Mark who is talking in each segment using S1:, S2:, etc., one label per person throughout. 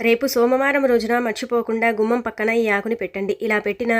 S1: రేపు సోమవారం రోజున మర్చిపోకుండా గుమ్మం పక్కన ఈ ఆకుని పెట్టండి. ఇలా పెట్టిన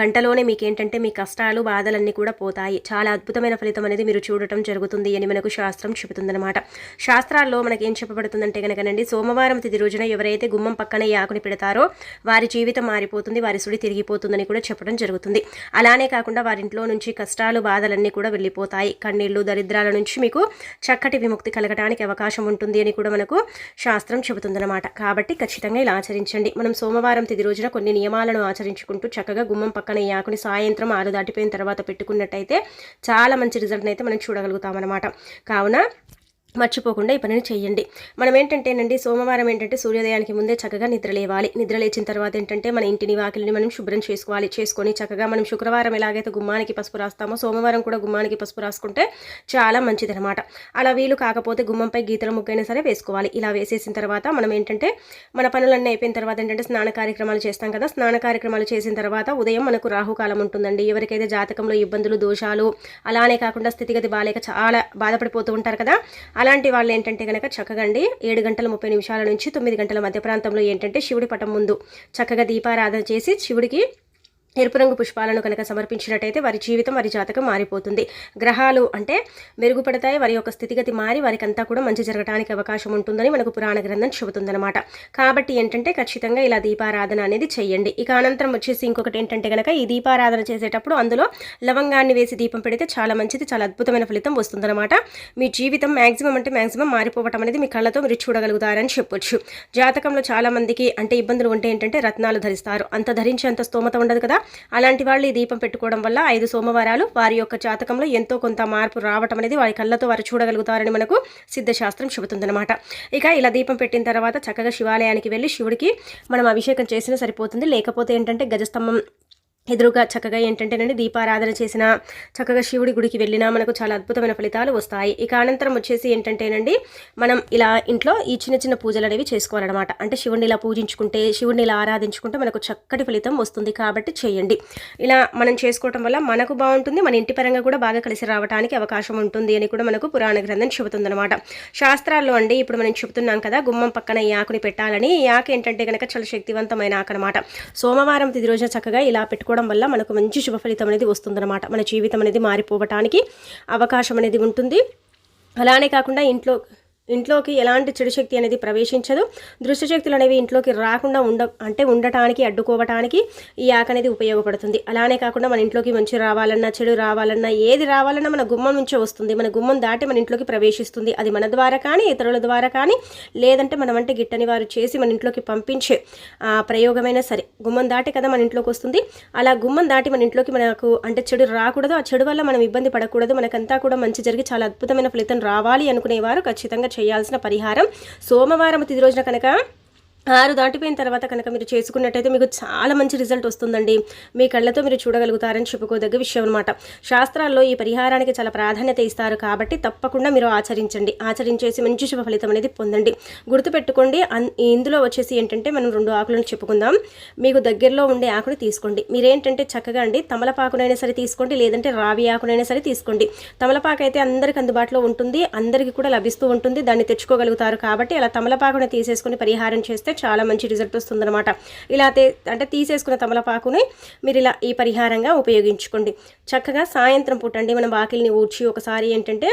S1: గంటలోనే మీకు ఏంటంటే మీ కష్టాలు బాధలన్నీ కూడా పోతాయి. చాలా అద్భుతమైన ఫలితం అనేది మీరు చూడటం జరుగుతుంది అని మనకు శాస్త్రం చెబుతుందన్నమాట. శాస్త్రాల్లో మనకి ఏం చెప్పబడుతుందంటే కనుకనండి సోమవారం తిది రోజున ఎవరైతే గుమ్మం పక్కన ఆకుని పెడతారో వారి జీవితం మారిపోతుంది వారి సుడి తిరిగిపోతుందని కూడా చెప్పడం జరుగుతుంది. అలానే కాకుండా వారింట్లో నుంచి కష్టాలు బాధలన్నీ కూడా వెళ్ళిపోతాయి. కన్నీళ్ళు దరిద్రాల నుంచి మీకు చక్కటి విముక్తి కలగడానికి అవకాశం ఉంటుంది అని కూడా మనకు శాస్త్రం చెబుతుందన్నమాట. కాబట్టి ఖచ్చితంగా ఇలా ఆచరించండి. మనం సోమవారం తిది రోజున కొన్ని నియమాలను ఆచరించుకుంటూ చక్కగా గుమ్మం పక్కన ఈ ఆకుని సాయంత్రం ఆరు దాటిపోయిన తర్వాత పెట్టుకున్నట్టయితే చాలా మంచి రిజల్ట్ని అయితే మనం చూడగలుగుతాం అనమాట కావున మర్చిపోకుండా ఈ పనిని చేయండి. మనం ఏంటంటేనండి సోమవారం ఏంటంటే సూర్యోదయానికి ముందే చక్కగా నిద్ర లేవాలి. నిద్ర లేచిన తర్వాత ఏంటంటే మన ఇంటిని వాకిలిని మనం శుభ్రం చేసుకోవాలి. చేసుకొని చక్కగా మనం శుక్రవారం ఎలాగైతే గుమ్మానికి పసుపు రాస్తామో సోమవారం కూడా గుమ్మానికి పసుపు రాసుకుంటే చాలా మంచిదనమాట అలా వీలు కాకపోతే గుమ్మంపై గీతల ముగ్గైనా సరే వేసుకోవాలి. ఇలా వేసేసిన తర్వాత మనం ఏంటంటే మన పనులన్నీ అయిపోయిన తర్వాత ఏంటంటే స్నాన కార్యక్రమాలు చేస్తాం కదా స్నాన కార్యక్రమాలు చేసిన తర్వాత ఉదయం మనకు రాహుకాలం ఉంటుందండి. ఎవరికైతే జాతకంలో ఇబ్బందులు దోషాలు అలానే కాకుండా స్థితిగతి బాలేక చాలా బాధపడిపోతూ ఉంటారు కదా అలాంటి వాళ్ళు ఏంటంటే కనుక చక్కగండి. ఏడు గంటల ముప్పై నిమిషాల నుంచి తొమ్మిది గంటల మధ్య ప్రాంతంలో ఏంటంటే శివుడి పటం ముందు చక్కగా దీపారాధన చేసి శివుడికి ఎరుపు రంగు పుష్పాలను కనుక సమర్పించినట్టయితే వారి జీవితం వారి జాతకం మారిపోతుంది. గ్రహాలు అంటే మెరుగుపడతాయి వారి యొక్క స్థితిగతి మారి వారికి అంతా కూడా మంచి జరగడానికి అవకాశం ఉంటుందని మనకు పురాణ గ్రంథం చెబుతుందన్నమాట. కాబట్టి ఏంటంటే ఖచ్చితంగా ఇలా దీపారాధన అనేది చేయండి. ఇక అనంతరం వచ్చేసి ఇంకొకటి ఏంటంటే కనుక ఈ దీపారాధన చేసేటప్పుడు అందులో లవంగాన్ని వేసి దీపం పెడితే చాలా మంచిది చాలా అద్భుతమైన ఫలితం వస్తుందన్నమాట. మీ జీవితం మ్యాక్సిమం అంటే మ్యాక్సిమం మారిపోవటం అనేది మీ కళ్ళతో మీరు చూడగలుగుతారని చెప్పొచ్చు. జాతకంలో చాలా మందికి అంటే ఇబ్బందులు ఉంటే ఏంటంటే రత్నాలు ధరిస్తారు. అంత ధరించేంత స్తోమత ఉండదు కదా. అలాంటి వాళ్ళు ఈ దీపం పెట్టుకోవడం వల్ల ఐదు సోమవారాలు వారి యొక్క జాతకంలో ఎంతో కొంత మార్పు రావటం అనేది వారి కళ్ళతో వారు చూడగలుగుతారని మనకు సిద్ధశాస్త్రం చెబుతుందన్నమాట. ఇక ఇలా దీపం పెట్టిన తర్వాత చక్కగా శివాలయానికి వెళ్ళి శివుడికి మనం అభిషేకం చేసినా సరిపోతుంది. లేకపోతే ఏంటంటే గజస్తంభం ఎదురుగా చక్కగా ఏంటంటేనండి దీపారాధన చేసిన చక్కగా శివుడి గుడికి వెళ్ళినా మనకు చాలా అద్భుతమైన ఫలితాలు వస్తాయి. ఇక అనంతరం వచ్చేసి ఏంటంటేనండి మనం ఇలా ఇంట్లో ఈ చిన్న చిన్న పూజలు అనేవి చేసుకోవాలన్నమాట. అంటే శివుడిని ఇలా పూజించుకుంటే శివుడిని ఇలా ఆరాధించుకుంటే మనకు చక్కటి ఫలితం వస్తుంది కాబట్టి చేయండి. ఇలా మనం చేసుకోవటం వల్ల మనకు బాగుంటుంది మన ఇంటి పరంగా కూడా బాగా కలిసి రావడానికి అవకాశం ఉంటుంది అని కూడా మనకు పురాణ గ్రంథం చెబుతుందన్నమాట. శాస్త్రాల్లో అండి ఇప్పుడు మనం చెబుతున్నాం కదా గుమ్మం పక్కన ఈ ఆకుని పెట్టాలని. ఈ ఆకు ఏంటంటే కనుక చాలా శక్తివంతమైన ఆకు అనమాట సోమవారం తిది రోజున చక్కగా ఇలా పెట్టుకో పెట్టుకోవడం వల్ల మనకు మంచి శుభ ఫలితం అనేది వస్తుందన్నమాట. మన జీవితం అనేది మారిపోవటానికి అవకాశం అనేది ఉంటుంది. అలానే కాకుండా ఇంట్లో ఇంట్లోకి ఎలాంటి చెడు శక్తి అనేది ప్రవేశించదు. దృష్టశక్తులు అనేవి ఇంట్లోకి రాకుండా ఉండ అంటే ఉండటానికి అడ్డుకోవటానికి ఈ ఆకు అనేది ఉపయోగపడుతుంది. అలానే కాకుండా మన ఇంట్లోకి మంచి రావాలన్నా చెడు రావాలన్నా ఏది రావాలన్నా మన గుమ్మం నుంచే వస్తుంది. మన గుమ్మం దాటి మన ఇంట్లోకి ప్రవేశిస్తుంది. అది మన ద్వారా కానీ ఇతరుల ద్వారా కానీ లేదంటే మనం అంటే గిట్టని వారు చేసి మన ఇంట్లోకి పంపించే ప్రయోగమైనా సరే. గుమ్మం దాటి కదా మన ఇంట్లోకి వస్తుంది. అలా గుమ్మం దాటి మన ఇంట్లోకి మనకు అంటే చెడు రాకూడదు. ఆ చెడు వల్ల మనం ఇబ్బంది పడకూడదు. మనకంతా కూడా మంచి జరిగి చాలా అద్భుతమైన ఫలితం రావాలి అనుకునేవారు ఖచ్చితంగా చేయాల్సిన పరిహారం సోమవారం తిది రోజున కనుక ఆరు దాటిపోయిన తర్వాత కనుక మీరు చేసుకున్నట్టయితే మీకు చాలా మంచి రిజల్ట్ వస్తుందండి. మీ కళ్ళతో మీరు చూడగలుగుతారని చెప్పుకోదగ్గ విషయం అనమాట శాస్త్రాల్లో ఈ పరిహారానికి చాలా ప్రాధాన్యత ఇస్తారు కాబట్టి తప్పకుండా మీరు ఆచరించండి. ఆచరించేసి మంచి శుభ ఫలితం అనేది పొందండి. గుర్తుపెట్టుకోండి ఇందులో వచ్చేసి ఏంటంటే మనం రెండు ఆకులను చెప్పుకుందాం. మీకు దగ్గరలో ఉండే ఆకుని తీసుకోండి. మీరేంటంటే చక్కగా అండి తమలపాకునైనా సరే తీసుకోండి లేదంటే రావి ఆకునైనా సరే తీసుకోండి. తమలపాకు అయితే అందరికి అందుబాటులో ఉంటుంది అందరికీ కూడా లభిస్తూ ఉంటుంది దాన్ని తెచ్చుకోగలుగుతారు కాబట్టి అలా తమలపాకుని తీసేసుకుని పరిహారం చేస్తే చాలా మంచి రిజల్ట్ వస్తుందన్నమాట. ఇలా అంటే తీసేసుకున్న తమలపాకుని మీరు ఇలా ఈ పరిహారంగా ఉపయోగించుకోండి. చక్కగా సాయంత్రం పూటండి మనం బాకిల్ని ఊడ్చి ఒకసారి ఏంటంటే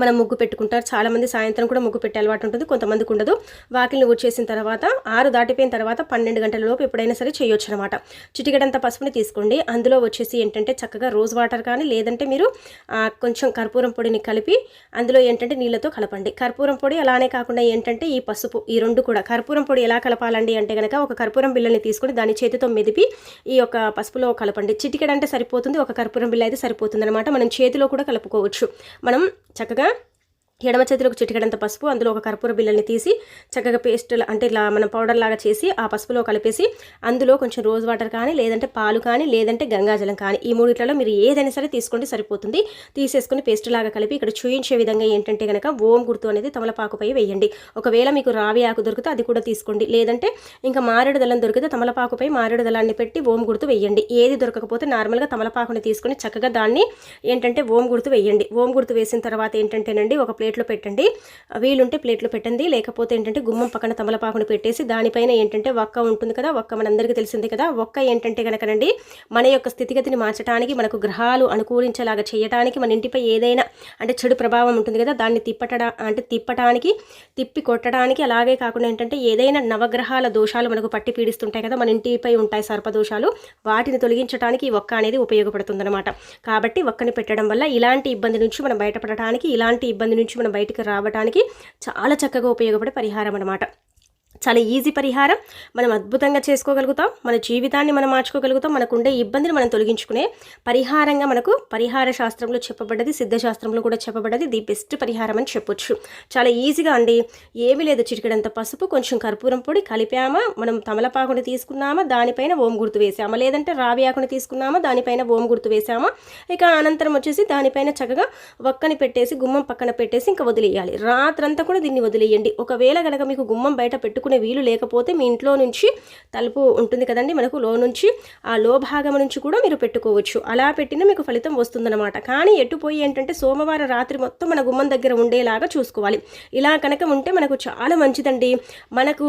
S1: మనం ముగ్గు పెట్టుకుంటారు. చాలామంది సాయంత్రం కూడా ముగ్గు పెట్టే అలవాటు ఉంటుంది. కొంతమందికి ఉండదు. వాకిల్ని ఊడ్చేసిన తర్వాత ఆరు దాటిపోయిన తర్వాత పన్నెండు గంటల లోపు ఎప్పుడైనా సరే చేయొచ్చు అనమాట చిటికడంత పసుపుని తీసుకోండి. అందులో వచ్చేసి ఏంటంటే చక్కగా రోజ్ వాటర్ కానీ లేదంటే మీరు కొంచెం కర్పూరం పొడిని కలిపి అందులో ఏంటంటే నీళ్ళతో కలపండి. కర్పూరం పొడి అలానే కాకుండా ఏంటంటే ఈ పసుపు ఈ రెండు కూడా. కర్పూరం పొడి ఎలా కలపాలండి అంటే కనుక ఒక కర్పూరం బిల్లని తీసుకొని దాని చేతితో మెదిపి ఈ యొక్క పసుపులో కలపండి. చిటికడంటే సరిపోతుంది. ఒక కర్పూరం బిల్ల అయితే సరిపోతుంది అనమాట మనం చేతిలో కూడా కలుపుకోవచ్చు. మనం చక్కగా பார்த்துக்கோங்க ఎడమ చేతిలోకి చిటికడంత పసుపు అందులో ఒక కర్పూర బిళ్ళని తీసి చక్కగా పేస్ట్ అంటే ఇలా మనం పౌడర్ లాగా చేసి ఆ పసుపులో కలిపేసి అందులో కొంచెం రోజ్ వాటర్ కానీ లేదంటే పాలు కానీ లేదంటే గంగాజలం కానీ ఈ మూడిట్లలో మీరు ఏదైనా సరే తీసుకుంటే సరిపోతుంది. తీసేసుకుని పేస్ట్ లాగా కలిపి ఇక్కడ చూయించే విధంగా ఏంటంటే కనుక ఓం గుర్తు అనేది తమలపాకుపై వేయండి. ఒకవేళ మీకు రావి ఆకు దొరికితే అది కూడా తీసుకోండి. లేదంటే ఇంకా మారేడు దళం దొరికితే తమలపాకుపై మారేడు దళాన్ని పెట్టి ఓం గుర్తు వేయండి. ఏది దొరకకపోతే నార్మల్గా తమలపాకుని తీసుకొని చక్కగా దాన్ని ఏంటంటే ఓం గుర్తు వేయండి. ఓం గుర్తు వేసిన తర్వాత ఏంటంటేనండి ఒక ప్లేట్ ప్లేట్లో పెట్టండి. వీలుంటే ప్లేట్లో పెట్టండి. లేకపోతే ఏంటంటే గుమ్మం పక్కన తమలపాకును పెట్టేసి దానిపైన ఏంటంటే ఒక్క ఉంటుంది కదా ఒక్క మనందరికీ తెలిసింది కదా. ఒక్క ఏంటంటే కనుకనండి మన యొక్క స్థితిగతిని మార్చడానికి మనకు గ్రహాలు అనుకూలించేలాగా చేయడానికి మన ఇంటిపై ఏదైనా అంటే చెడు ప్రభావం ఉంటుంది కదా దాన్ని తిప్పటడా అంటే తిప్పటానికి తిప్పి కొట్టడానికి అలాగే కాకుండా ఏంటంటే ఏదైనా నవగ్రహాల దోషాలు మనకు పట్టి పీడిస్తుంటాయి కదా మన ఇంటిపై ఉంటాయి సర్పదోషాలు. వాటిని తొలగించడానికి ఈ ఒక్క అనేది ఉపయోగపడుతుందన్నమాట. కాబట్టి ఒక్కని పెట్టడం వల్ల ఇలాంటి ఇబ్బంది నుంచి మనం బయటపడటానికి ఇలాంటి ఇబ్బంది నుంచి మనం బయటికి రావడానికి చాలా చక్కగా ఉపయోగపడే పరిహారం అనమాట చాలా ఈజీ పరిహారం. మనం అద్భుతంగా చేసుకోగలుగుతాం. మన జీవితాన్ని మనం మార్చుకోగలుగుతాం. మనకుండే ఇబ్బందిని మనం తొలగించుకునే పరిహారంగా మనకు పరిహార శాస్త్రంలో చెప్పబడ్డది సిద్ధశాస్త్రంలో కూడా చెప్పబడ్డది. ది బెస్ట్ పరిహారం అని చెప్పొచ్చు. చాలా ఈజీగా అండి. ఏమీ లేదు. చిటికడంత పసుపు కొంచెం కర్పూరం పొడి కలిపామా మనం తమలపాకుని తీసుకున్నామా దానిపైన ఓం గుర్తు వేసామా లేదంటే రావి ఆకుని తీసుకున్నామా దానిపైన ఓం గుర్తు వేసామా ఇక అనంతరం వచ్చేసి దానిపైన చక్కగా ఒక్కని పెట్టేసి గుమ్మం పక్కన పెట్టేసి ఇంకా వదిలేయాలి. రాత్రంతా కూడా దీన్ని వదిలేయండి. ఒకవేళ కనుక మీకు గుమ్మం బయట పెట్టుకుని పెట్టుకునే వీలు లేకపోతే మీ ఇంట్లో నుంచి తలుపు ఉంటుంది కదండి మనకు లో నుంచి. ఆ లో భాగం నుంచి కూడా మీరు పెట్టుకోవచ్చు. అలా పెట్టినా మీకు ఫలితం వస్తుందన్నమాట. కానీ ఎట్టుపోయి ఏంటంటే సోమవారం రాత్రి మొత్తం మన గుమ్మం దగ్గర ఉండేలాగా చూసుకోవాలి. ఇలా కనుక ఉంటే మనకు చాలా మంచిదండి. మనకు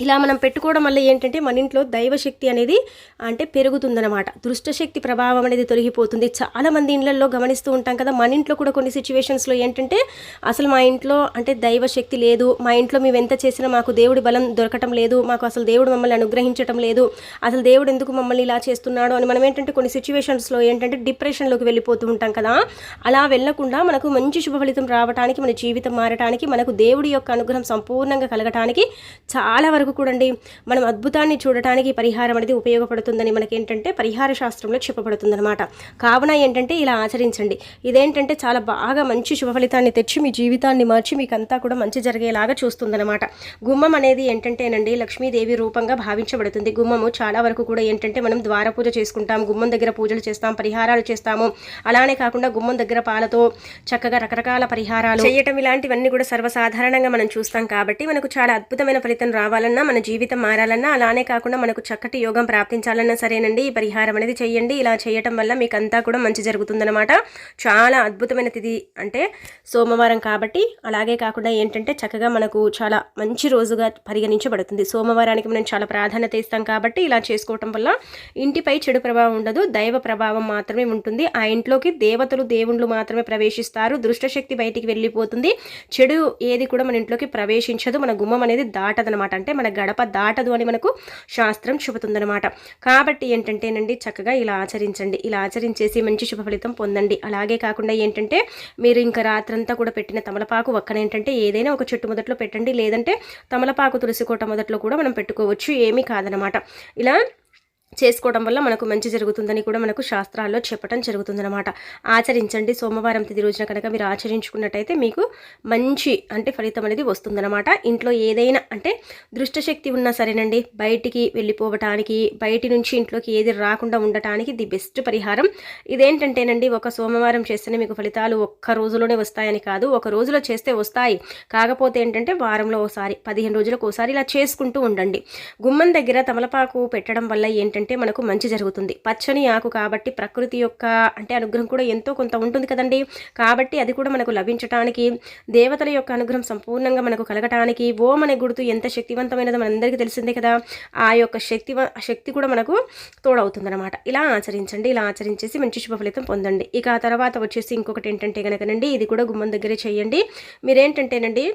S1: ఇలా మనం పెట్టుకోవడం వల్ల ఏంటంటే మన ఇంట్లో దైవశక్తి అనేది అంటే పెరుగుతుందనమాట దృష్టశక్తి ప్రభావం అనేది తొలగిపోతుంది. చాలామంది ఇళ్ళలో గమనిస్తూ ఉంటాం కదా మన ఇంట్లో కూడా కొన్ని సిచ్యువేషన్స్లో ఏంటంటే అసలు మా ఇంట్లో అంటే దైవశక్తి లేదు మా ఇంట్లో మేము ఎంత చేసినా మాకు దేవుడి బలం దొరకటం లేదు మాకు అసలు దేవుడు మమ్మల్ని అనుగ్రహించటం లేదు అసలు దేవుడు ఎందుకు మమ్మల్ని ఇలా చేస్తున్నాడు అని మనం ఏంటంటే కొన్ని సిచ్యువేషన్స్లో ఏంటంటే డిప్రెషన్లోకి వెళ్ళిపోతూ ఉంటాం కదా. అలా వెళ్ళకుండా మనకు మంచి శుభ ఫలితం రావడానికి మన జీవితం మారటానికి మనకు దేవుడి యొక్క అనుగ్రహం సంపూర్ణంగా కలగటానికి చాలా వరకు వరకు కూడండి మనం అద్భుతాన్ని చూడటానికి పరిహారం అనేది ఉపయోగపడుతుందని మనకేంటంటే పరిహార శాస్త్రంలో చెప్పబడుతుందన్నమాట. కావున ఏంటంటే ఇలా ఆచరించండి. ఇదేంటంటే చాలా బాగా మంచి శుభ ఫలితాన్ని తెచ్చి మీ జీవితాన్ని మార్చి మీకంతా కూడా మంచి జరిగేలాగా చూస్తుందన్నమాట. గుమ్మం అనేది ఏంటంటేనండి లక్ష్మీదేవి రూపంగా భావించబడుతుంది. గుమ్మము చాలా వరకు కూడా ఏంటంటే మనం ద్వార పూజ చేసుకుంటాం గుమ్మం దగ్గర పూజలు చేస్తాం పరిహారాలు చేస్తాము. అలానే కాకుండా గుమ్మం దగ్గర పాలతో చక్కగా రకరకాల పరిహారాలు చేయటం ఇలాంటివన్నీ కూడా సర్వసాధారణంగా మనం చూస్తాం కాబట్టి మనకు చాలా అద్భుతమైన ఫలితం రావాలన్న మారాలన్నా మన జీవితం మారాలన్నా అలానే కాకుండా మనకు చక్కటి యోగం ప్రాప్తించాలన్నా సరేనండి. ఈ పరిహారం అనేది చేయండి ఇలా చేయటం వల్ల మీకు అంతా కూడా మంచి జరుగుతుందనమాట చాలా అద్భుతమైన తిథి అంటే సోమవారం కాబట్టి అలాగే కాకుండా ఏంటంటే చక్కగా మనకు చాలా మంచి రోజుగా పరిగణించబడుతుంది. సోమవారానికి మనం చాలా ప్రాధాన్యత ఇస్తాం కాబట్టి ఇలా చేసుకోవటం వల్ల ఇంటిపై చెడు ప్రభావం ఉండదు. దైవ ప్రభావం మాత్రమే ఉంటుంది. ఆ ఇంట్లోకి దేవతలు దేవుళ్ళు మాత్రమే ప్రవేశిస్తారు. దృష్టశక్తి బయటికి వెళ్ళిపోతుంది. చెడు ఏది కూడా మన ఇంట్లోకి ప్రవేశించదు. మన గుమ్మం అనేది దాటదనమాట అంటే మన మన గడప దాటదు అని మనకు శాస్త్రం చెబుతుందనమాట కాబట్టి ఏంటంటేనండి చక్కగా ఇలా ఆచరించండి. ఇలా ఆచరించేసి మంచి శుభ ఫలితం పొందండి. అలాగే కాకుండా ఏంటంటే మీరు ఇంకా రాత్రంతా కూడా పెట్టిన తమలపాకు ఒక్కనేంటంటే ఏదైనా ఒక చెట్టు మొదట్లో పెట్టండి. లేదంటే తమలపాకు తులసికోట మొదట్లో కూడా మనం పెట్టుకోవచ్చు. ఏమీ కాదనమాట ఇలా చేసుకోవడం వల్ల మనకు మంచి జరుగుతుందని కూడా మనకు శాస్త్రాల్లో చెప్పడం జరుగుతుందన్నమాట. ఆచరించండి. సోమవారం తిది రోజున కనుక మీరు ఆచరించుకున్నట్టయితే మీకు మంచి అంటే ఫలితం అనేది వస్తుందన్నమాట. ఇంట్లో ఏదైనా అంటే దృష్టశక్తి ఉన్నా సరేనండి. బయటికి వెళ్ళిపోవటానికి బయటి నుంచి ఇంట్లోకి ఏది రాకుండా ఉండటానికి ది బెస్ట్ పరిహారం. ఇదేంటంటేనండి ఒక సోమవారం చేస్తేనే మీకు ఫలితాలు ఒక్క రోజులోనే వస్తాయని కాదు. ఒక రోజులో చేస్తే వస్తాయి. కాకపోతే ఏంటంటే వారంలో ఒకసారి పదిహేను రోజులకు ఒకసారి ఇలా చేసుకుంటూ ఉండండి. గుమ్మం దగ్గర తమలపాకు పెట్టడం వల్ల ఏంటంటే తింటే మనకు మంచి జరుగుతుంది. పచ్చని ఆకు కాబట్టి ప్రకృతి యొక్క అంటే అనుగ్రహం కూడా ఎంతో కొంత ఉంటుంది కదండి. కాబట్టి అది కూడా మనకు లభించటానికి దేవతల యొక్క అనుగ్రహం సంపూర్ణంగా మనకు కలగటానికి ఓం అనే గుర్తు ఎంత శక్తివంతమైనదో మనందరికీ తెలిసిందే కదా. ఆ యొక్క శక్తి శక్తి కూడా మనకు తోడవుతుందన్నమాట. ఇలా ఆచరించండి ఇలా ఆచరించేసి మంచి శుభ ఫలితం పొందండి. ఇక ఆ తర్వాత వచ్చేసి ఇంకొకటి ఏంటంటే కనుకనండి ఇది కూడా గుమ్మం దగ్గరే చేయండి. మీరేంటంటేనండి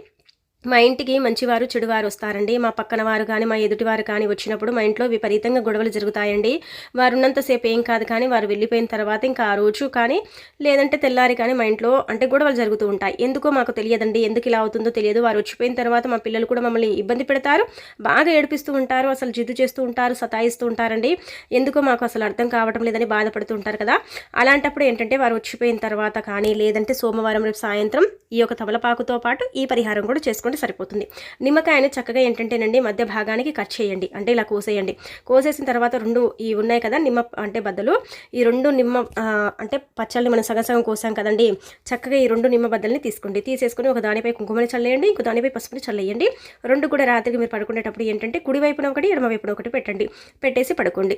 S1: మా ఇంటికి మంచివారు చెడువారు వస్తారండి. మా పక్కన వారు కానీ మా ఎదుటివారు కానీ వచ్చినప్పుడు మా ఇంట్లో విపరీతంగా గొడవలు జరుగుతాయండి. వారు ఉన్నంతసేపు ఏం కాదు కానీ వారు వెళ్ళిపోయిన తర్వాత ఇంకా ఆ రోజు కానీ లేదంటే తెల్లారి కానీ మా ఇంట్లో అంటే గొడవలు జరుగుతూ ఉంటాయి. ఎందుకో మాకు తెలియదండి. ఎందుకు ఇలా అవుతుందో తెలియదు. వారు వచ్చిపోయిన తర్వాత మా పిల్లలు కూడా మమ్మల్ని ఇబ్బంది పెడతారు. బాగా ఏడిపిస్తూ ఉంటారు. అసలు జిద్దు చేస్తూ ఉంటారు. సతాయిస్తూ ఉంటారండి. ఎందుకో మాకు అసలు అర్థం కావటం లేదని బాధపడుతూ ఉంటారు కదా. అలాంటప్పుడు ఏంటంటే వారు వచ్చిపోయిన తర్వాత కానీ లేదంటే సోమవారం రేపు సాయంత్రం ఈ యొక్క తమలపాకుతో పాటు ఈ పరిహారం కూడా చేసుకుంటారు. చేసుకుంటే సరిపోతుంది. నిమ్మకాయని చక్కగా ఏంటంటేనండి మధ్య భాగానికి కట్ చేయండి. అంటే ఇలా కోసేయండి. కోసేసిన తర్వాత రెండు ఈ ఉన్నాయి కదా నిమ్మ అంటే బద్దలు. ఈ రెండు నిమ్మ అంటే పచ్చళ్ళని మనం సగం సగం కోసాం కదండి చక్కగా ఈ రెండు నిమ్మ బద్దల్ని తీసుకోండి. తీసేసుకుని ఒక దానిపై కుంకుమని చల్లేయండి ఇంకో దానిపై పసుపుని చల్లేయండి. రెండు కూడా రాత్రికి మీరు పడుకునేటప్పుడు ఏంటంటే కుడివైపున ఒకటి ఎడమవైపున ఒకటి పెట్టండి. పెట్టేసి పడుకోండి.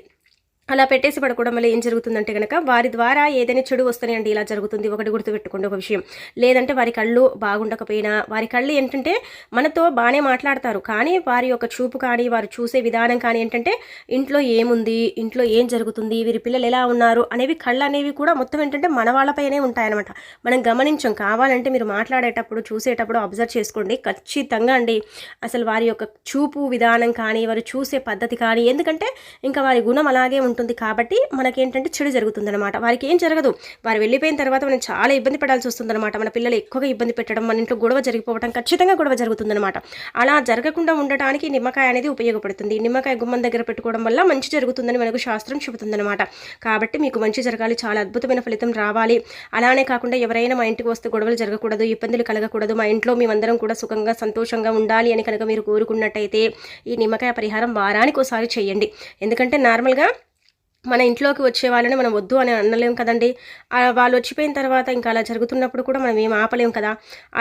S1: అలా పెట్టేసి పడుకోవడం వల్ల ఏం జరుగుతుందంటే కనుక వారి ద్వారా ఏదైనా చెడు వస్తాయండి ఇలా జరుగుతుంది. ఒకటి గుర్తుపెట్టుకోండి ఒక విషయం. లేదంటే వారి కళ్ళు బాగుండకపోయినా వారి కళ్ళు ఏంటంటే మనతో బాగానే మాట్లాడతారు. కానీ వారి యొక్క చూపు కానీ వారు చూసే విధానం కానీ ఏంటంటే ఇంట్లో ఏముంది ఇంట్లో ఏం జరుగుతుంది వీరి పిల్లలు ఎలా ఉన్నారు అనేవి కళ్ళు అనేవి కూడా మొత్తం ఏంటంటే మన వాళ్ళపైనే ఉంటాయన్నమాట. మనం గమనించం. కావాలంటే మీరు మాట్లాడేటప్పుడు చూసేటప్పుడు అబ్జర్వ్ చేసుకోండి. ఖచ్చితంగా అండి. అసలు వారి యొక్క చూపు విధానం కానీ వారు చూసే పద్ధతి కానీ ఎందుకంటే ఇంకా వారి గుణం అలాగే ఉంటుంది. ఉంటుంది కాబట్టి మనకేంటంటే చెడు జరుగుతుందనమాట వారికి ఏం జరగదు. వారు వెళ్ళిపోయిన తర్వాత మనం చాలా ఇబ్బంది పడాల్సి వస్తుందన్నమాట. మన పిల్లలు ఎక్కువగా ఇబ్బంది పెట్టడం మన ఇంట్లో గొడవ జరిగిపోవడం ఖచ్చితంగా గొడవ జరుగుతుందనమాట అలా జరగకుండా ఉండటానికి నిమ్మకాయ అనేది ఉపయోగపడుతుంది. నిమ్మకాయ గుమ్మం దగ్గర పెట్టుకోవడం వల్ల మంచి జరుగుతుందని మనకు శాస్త్రం చెబుతుందన్నమాట. కాబట్టి మీకు మంచి జరగాలి చాలా అద్భుతమైన ఫలితం రావాలి. అలానే కాకుండా ఎవరైనా మా ఇంటికి వస్తే గొడవలు జరగకూడదు ఇబ్బందులు కలగకూడదు. మా ఇంట్లో మేమందరం కూడా సుఖంగా సంతోషంగా ఉండాలి అని కనుక మీరు కోరుకున్నట్టయితే ఈ నిమ్మకాయ పరిహారం వారానికి ఒకసారి చేయండి. ఎందుకంటే నార్మల్గా మన ఇంట్లోకి వచ్చే వాళ్ళని మనం వద్దు అని అనలేం కదండి. వాళ్ళు వచ్చిపోయిన తర్వాత ఇంకా అలా జరుగుతున్నప్పుడు కూడా మనం ఏం ఆపలేం కదా.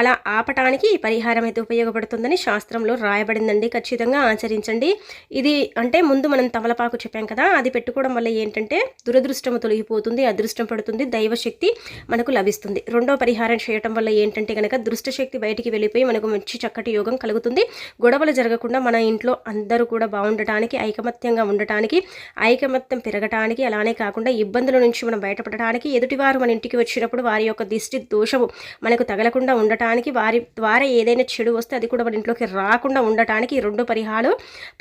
S1: అలా ఆపటానికి ఈ పరిహారం అయితే ఉపయోగపడుతుందని శాస్త్రంలో రాయబడిందండి. ఖచ్చితంగా ఆచరించండి. ఇది అంటే ముందు మనం తమలపాకు చెప్పాం కదా అది పెట్టుకోవడం వల్ల ఏంటంటే దురదృష్టము తొలగిపోతుంది అదృష్టం పడుతుంది దైవశక్తి మనకు లభిస్తుంది. రెండో పరిహారం చేయటం వల్ల ఏంటంటే కనుక దృష్టశక్తి బయటికి వెళ్ళిపోయి మనకు మంచి చక్కటి యోగం కలుగుతుంది. గొడవలు జరగకుండా మన ఇంట్లో అందరూ కూడా బాగుండటానికి ఐకమత్యంగా ఉండటానికి ఐకమత్యం పెరగ ఉండటానికి అలానే కాకుండా ఇబ్బందుల నుంచి మనం బయటపడటానికి ఎదుటివారు మన ఇంటికి వచ్చినప్పుడు వారి యొక్క దిష్టి దోషము మనకు తగలకుండా ఉండటానికి వారి ద్వారా ఏదైనా చెడు వస్తే అది కూడా మన ఇంట్లోకి రాకుండా ఉండటానికి ఈ రెండు పరిహారాలు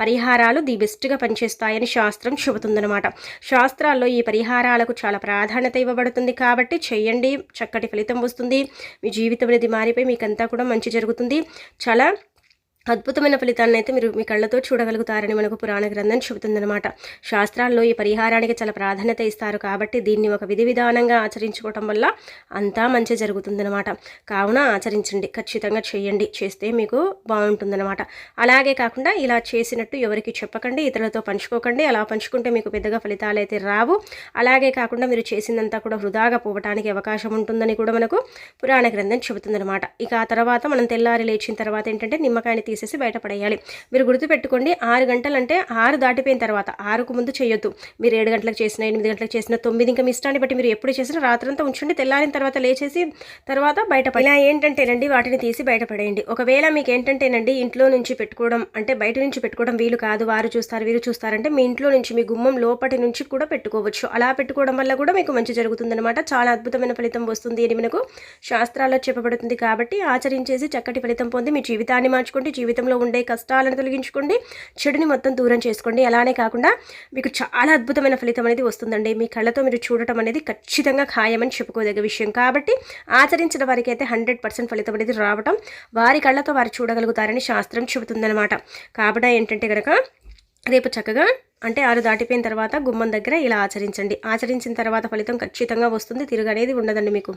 S1: పరిహారాలు ది బెస్ట్గా పనిచేస్తాయని శాస్త్రం చెబుతుందనమాట శాస్త్రాల్లో ఈ పరిహారాలకు చాలా ప్రాధాన్యత ఇవ్వబడుతుంది కాబట్టి చేయండి చక్కటి ఫలితం వస్తుంది. మీ జీవితం అనేది మారిపోయి మీకంతా కూడా మంచి జరుగుతుంది. చాలా అద్భుతమైన ఫలితాన్ని అయితే మీరు మీ కళ్ళతో చూడగలుగుతారని మనకు పురాణ గ్రంథం చెబుతుందనమాట శాస్త్రాల్లో ఈ పరిహారానికి చాలా ప్రాధాన్యత ఇస్తారు కాబట్టి దీన్ని ఒక విధి విధానంగా ఆచరించుకోవటం వల్ల అంతా మంచి జరుగుతుందనమాట కావున ఆచరించండి ఖచ్చితంగా చేయండి చేస్తే మీకు బాగుంటుందన్నమాట. అలాగే కాకుండా ఇలా చేసినట్టు ఎవరికి చెప్పకండి ఇతరులతో పంచుకోకండి అలా పంచుకుంటే మీకు పెద్దగా ఫలితాలు అయితే రావు. అలాగే కాకుండా మీరు చేసిందంతా కూడా వృధాగా పోవటానికి అవకాశం ఉంటుందని కూడా మనకు పురాణ గ్రంథం చెబుతుందనమాట ఇక ఆ తర్వాత మనం తెల్లారి లేచిన తర్వాత ఏంటంటే నిమ్మకాయని తీసేసి బయటపడేయాలి. మీరు గుర్తుపెట్టుకోండి ఆరు గంటలు అంటే ఆరు దాటిపోయిన తర్వాత ఆరుకు ముందు చేయొద్దు. మీరు ఏడు గంటలకు చేసిన ఎనిమిది గంటలకు చేసిన తొమ్మిది ఇంకా మీ ఇష్టాన్ని బట్టి మీరు ఎప్పుడు చేసినా రాత్రంతా ఉంచండి తెల్లారిన తర్వాత లేచేసి తర్వాత బయట ఇలా ఏంటంటేనండి వాటిని తీసి బయటపడేయండి. ఒకవేళ మీకు ఏంటంటేనండి ఇంట్లో నుంచి పెట్టుకోవడం అంటే బయట నుంచి పెట్టుకోవడం వీలు కాదు వారు చూస్తారు వీరు చూస్తారంటే మీ ఇంట్లో నుంచి మీ గుమ్మం లోపటి నుంచి కూడా పెట్టుకోవచ్చు. అలా పెట్టుకోవడం వల్ల కూడా మీకు మంచి జరుగుతుందన్నమాట. చాలా అద్భుతమైన ఫలితం వస్తుంది అని మనకు శాస్త్రాల్లో చెప్పబడుతుంది కాబట్టి ఆచరించేసి చక్కటి ఫలితం పొంది మీ జీవితాన్ని మార్చుకోండి జీవితంలో ఉండే కష్టాలను తొలగించుకోండి చెడుని మొత్తం దూరం చేసుకోండి. అలానే కాకుండా మీకు చాలా అద్భుతమైన ఫలితం అనేది వస్తుందండి. మీ కళ్ళతో మీరు చూడటం అనేది ఖచ్చితంగా ఖాయమని చెప్పుకోదగ్గ విషయం. కాబట్టి ఆచరించిన వారికి అయితే హండ్రెడ్ పర్సెంట్ ఫలితం అనేది రావటం వారి కళ్ళతో వారు చూడగలుగుతారని శాస్త్రం చెబుతుందన్నమాట. కాబట్టి ఏంటంటే కనుక రేపు చక్కగా అంటే ఆరు దాటిపోయిన తర్వాత గుమ్మం దగ్గర ఇలా ఆచరించండి. ఆచరించిన తర్వాత ఫలితం ఖచ్చితంగా వస్తుంది. తిరగనేది ఉండదండి మీకు.